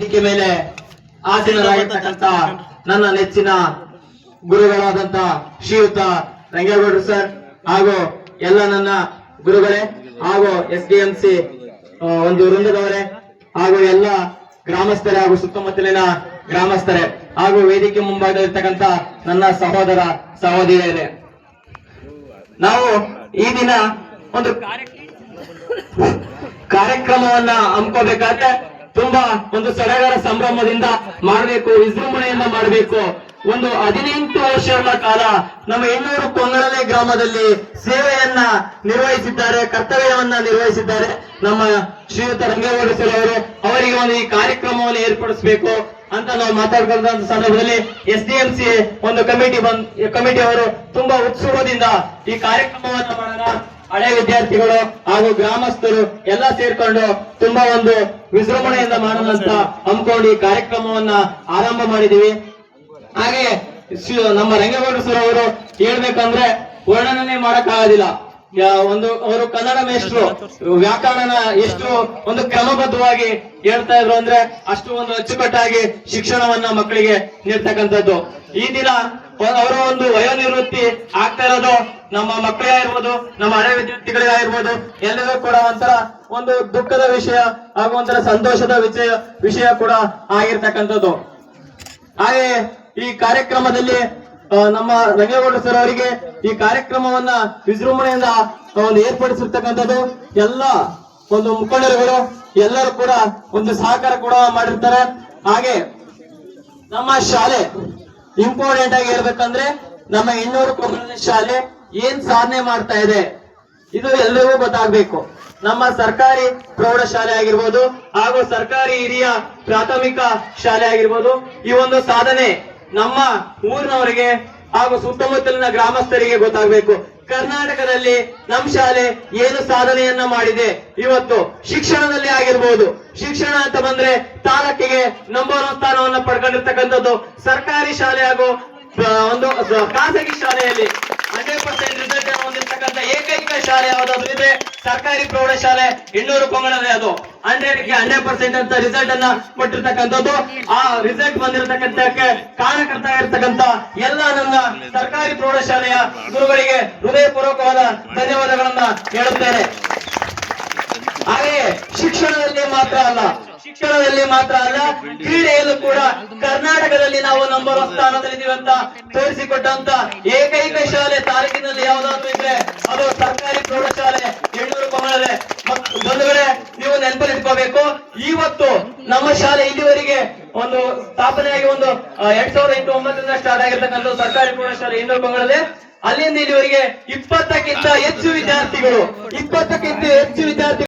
ವೇದಿಕೆ ಮೇಲೆ ಆಸೀನರಾಗಿರ್ತಕ್ಕಂಥ ನನ್ನ ನೆಚ್ಚಿನ ಗುರುಗಳಾದಂತ ಶ್ರೀಯುತ ರಂಗೇಗೌಡರು ಸರ್ ಹಾಗೂ ಎಲ್ಲ ನನ್ನ ಗುರುಗಳೇ ಹಾಗೂ ಎಸ್ ಡಿ ಎಂ ಸಿ ಒಂದು ವೃಂದದವರೇ ಹಾಗೂ ಎಲ್ಲ ಗ್ರಾಮಸ್ಥರೇ ಹಾಗೂ ಸುತ್ತಮುತ್ತಲಿನ ಗ್ರಾಮಸ್ಥರೇ ಹಾಗೂ ವೇದಿಕೆ ಮುಂಭಾಗದಲ್ಲಿರ್ತಕ್ಕಂತ ನನ್ನ ಸಹೋದರ ಸಹೋದರಿಯರೇ. ನಾವು ಈ ದಿನ ಒಂದು ಕಾರ್ಯಕ್ರಮವನ್ನ ಹಮ್ಮಿಕೋಬೇಕಾದ್ರೆ ತುಂಬಾ ಒಂದು ಸಡಗರ ಸಂಭ್ರಮದಿಂದ ಮಾಡಬೇಕು, ವಿಜೃಂಭಣೆಯಿಂದ ಮಾಡಬೇಕು. ಒಂದು ಹದಿನೆಂಟು ವರ್ಷಗಳ ಕಾಲ ನಮ್ಮ ಹೆಣ್ಣೂರು ಕೊಂಗಡಲೆ ಗ್ರಾಮದಲ್ಲಿ ಸೇವೆಯನ್ನ ನಿರ್ವಹಿಸಿದ್ದಾರೆ, ಕರ್ತವ್ಯವನ್ನ ನಿರ್ವಹಿಸಿದ್ದಾರೆ. ನಮ್ಮ ಶ್ರೀಯುತ ರಂಗೇಗೌಡ ಸರ್ ಅವರು, ಅವರಿಗೆ ಒಂದು ಈ ಕಾರ್ಯಕ್ರಮವನ್ನು ಏರ್ಪಡಿಸಬೇಕು ಅಂತ ನಾವು ಮಾತಾಡ್ಕೊಂಡ ಸಂದರ್ಭದಲ್ಲಿ ಎಸ್ ಡಿ ಎಂ ಸಿ ಒಂದು ಕಮಿಟಿ ಬಂದ್, ಕಮಿಟಿ ಅವರು ತುಂಬಾ ಉತ್ಸುಕದಿಂದ ಈ ಕಾರ್ಯಕ್ರಮವನ್ನು ಮಾಡೋಣ. ಹಳೆ ವಿದ್ಯಾರ್ಥಿಗಳು ಹಾಗೂ ಗ್ರಾಮಸ್ಥರು ಎಲ್ಲ ಸೇರ್ಕೊಂಡು ತುಂಬಾ ಒಂದು ವಿಜೃಂಭಣೆಯಿಂದ ಮಾಡುವಂತ ಹಮ್ಮಿಕೊಂಡು ಈ ಕಾರ್ಯಕ್ರಮವನ್ನ ಆರಂಭ ಮಾಡಿದೀವಿ. ಹಾಗೆ ನಮ್ಮ ರಂಗಗೌಡ ಸರ್ ಅವರು ಹೇಳ್ಬೇಕಂದ್ರೆ ವರ್ಣನೆ ಮಾಡಕ್ಕಾಗೋದಿಲ್ಲ. ಯಾ- ಒಂದು, ಅವರು ಕನ್ನಡ ಮೇಷ್ಟ್ರು. ವ್ಯಾಕರಣನ ಎಷ್ಟು ಒಂದು ಕ್ರಮಬದ್ಧವಾಗಿ ಹೇಳ್ತಾ ಇದ್ರು ಅಂದ್ರೆ ಅಷ್ಟು ಒಂದು ಅಚ್ಚುಕಟ್ಟಾಗಿ ಶಿಕ್ಷಣವನ್ನ ಮಕ್ಕಳಿಗೆ ನೀಡ್ತಕ್ಕಂಥದ್ದು. ಈ ದಿನ ಅವರ ಒಂದು ವಯೋನಿವೃತ್ತಿ ಆಗ್ತಾ ಇರೋದು ನಮ್ಮ ಮಕ್ಕಳೇ ಆಗಿರ್ಬೋದು, ನಮ್ಮ ಹಳೆ ವಿದ್ಯಾರ್ಥಿಗಳೇ ಆಗಿರ್ಬೋದು ಎಲ್ಲರಿಗೂ ಕೂಡ ಒಂಥರ ಒಂದು ದುಃಖದ ವಿಷಯ ಹಾಗೂ ಒಂಥರ ಸಂತೋಷದ ವಿಷಯ ವಿಷಯ ಕೂಡ ಆಗಿರ್ತಕ್ಕಂಥದ್ದು. ಹಾಗೆ ಈ ಕಾರ್ಯಕ್ರಮದಲ್ಲಿ ನಮ್ಮ ರಂಗೇಗೌಡ ಸರ್ ಅವರಿಗೆ ಈ ಕಾರ್ಯಕ್ರಮವನ್ನ ವಿಜೃಂಭಣೆಯಿಂದ ಒಂದು ಏರ್ಪಡಿಸಿರ್ತಕ್ಕಂಥದ್ದು. ಎಲ್ಲ ಒಂದು ಮುಖಂಡರುಗಳು, ಎಲ್ಲರೂ ಕೂಡ ಒಂದು ಸಹಕಾರ ಕೂಡ ಮಾಡಿರ್ತಾರೆ. ಹಾಗೆ ನಮ್ಮ ಶಾಲೆ ಇಂಪಾರ್ಟೆಂಟ್ ಆಗಿ ಹೇಳ್ಬೇಕಂದ್ರೆ ನಮ್ಮ ಇನ್ನೂರು ಕೊಪ್ಪಳದ ಶಾಲೆ ಏನ್ ಸಾಧನೆ ಮಾಡ್ತಾ ಇದೆ, ಇದು ಎಲ್ಲರಿಗೂ ಗೊತ್ತಾಗ್ಬೇಕು. ನಮ್ಮ ಸರ್ಕಾರಿ ಪ್ರೌಢಶಾಲೆ ಆಗಿರ್ಬೋದು ಹಾಗೂ ಸರ್ಕಾರಿ ಹಿರಿಯ ಪ್ರಾಥಮಿಕ ಶಾಲೆ ಆಗಿರ್ಬೋದು, ಈ ಒಂದು ಸಾಧನೆ ನಮ್ಮ ಊರಿನವರಿಗೆ ಹಾಗೂ ಸುತ್ತಮುತ್ತಲಿನ ಗ್ರಾಮಸ್ಥರಿಗೆ ಗೊತ್ತಾಗಬೇಕು. ಕರ್ನಾಟಕದಲ್ಲಿ ನಮ್ಮ ಶಾಲೆ ಏನು ಸಾಧನೆಯನ್ನ ಮಾಡಿದೆ? ಇವತ್ತು ಶಿಕ್ಷಣದಲ್ಲಿ ಆಗಿರ್ಬೋದು. ಶಿಕ್ಷಣ ಅಂತ ಬಂದ್ರೆ ತಾಲೂಕಿಗೆ ನಂಬರ್ ಒನ್ ಸ್ಥಾನವನ್ನ ಪಡ್ಕೊಂಡಿರ್ತಕ್ಕಂಥದ್ದು ಸರ್ಕಾರಿ ಶಾಲೆ ಹಾಗೂ ಒಂದು ಖಾಸಗಿ ಶಾಲೆಯಲ್ಲಿ. ಹಂಡ್ರೆಡ್ ಪರ್ಸೆಂಟ್ ರಿಸಲ್ಟ್ ಹೊಂದಿರ್ತಕ್ಕಂಥ ಏಕೈಕ ಶಾಲೆ ಯಾವುದಾದ್ರೂ ಇದ್ರೆ ಸರ್ಕಾರಿ ಪ್ರೌಢಶಾಲೆ ಇನ್ನೂರು ಕೊಂಗಣವೇ ಅದು. ಹಂಡ್ರೆಡ್ಗೆ ಹಂಡ್ರೆಡ್ ಪರ್ಸೆಂಟ್ ಅಂತ ರಿಸಲ್ಟ್ ಅನ್ನ ಕೊಟ್ಟಿರ್ತಕ್ಕಂಥದ್ದು. ಆ ರಿಸಲ್ಟ್ ಬಂದಿರತಕ್ಕಂಥಕ್ಕೆ ಕಾರಣಕರ್ತ ಇರತಕ್ಕಂತ ಎಲ್ಲ ನನ್ನ ಸರ್ಕಾರಿ ಪ್ರೌಢಶಾಲೆಯ ಗುರುಗಳಿಗೆ ಹೃದಯಪೂರ್ವಕವಾದ ಧನ್ಯವಾದಗಳನ್ನ ಹೇಳುತ್ತೇನೆ. ಹಾಗೆಯೇ ಶಿಕ್ಷಣದಲ್ಲಿ ಮಾತ್ರ ಅಲ್ಲ, ಶಿಕ್ಷಣದಲ್ಲಿ ಮಾತ್ರ ಅಲ್ಲ, ಕ್ರೀಡೆಯಲ್ಲೂ ಕೂಡ ಕರ್ನಾಟಕದಲ್ಲಿ ನಾವು ನಂಬರ್ ಸ್ಥಾನದಲ್ಲಿದ್ದೀವಿ ಅಂತ ತೋರಿಸಿಕೊಟ್ಟಂತ ಏಕೈಕ ಶಾಲೆ ತಾಲೂಕಿನಲ್ಲಿ ಯಾವುದಾದ್ರು ಇದ್ರೆ ಅದು ಸರ್ಕಾರಿ ಇವತ್ತು ನಮ್ಮ ಶಾಲೆ ಇಲ್ಲಿವರೆಗೆ ಒಂದು ಸ್ಥಾಪನೆಯಾಗಿ ಒಂದು ಎರಡ್ ಸಾವಿರದ ಎಂಟು ಒಂಬತ್ತರಿಂದ ಸ್ಟಾರ್ಟ್ ಆಗಿರ್ತಕ್ಕಂಥ ಸರ್ಕಾರಿ ಪ್ರೌಢಶಾಲೆ ಇನ್ನೂರು ಕೊಮಳಲೆ ಅಲ್ಲಿಂದ ಇಲ್ಲಿವರೆಗೆ ಇಪ್ಪತ್ತಕ್ಕಿಂತ ಹೆಚ್ಚು ವಿದ್ಯಾರ್ಥಿಗಳು, ಇಪ್ಪತ್ತಕ್ಕಿಂತ ಹೆಚ್ಚು ವಿದ್ಯಾರ್ಥಿಗಳು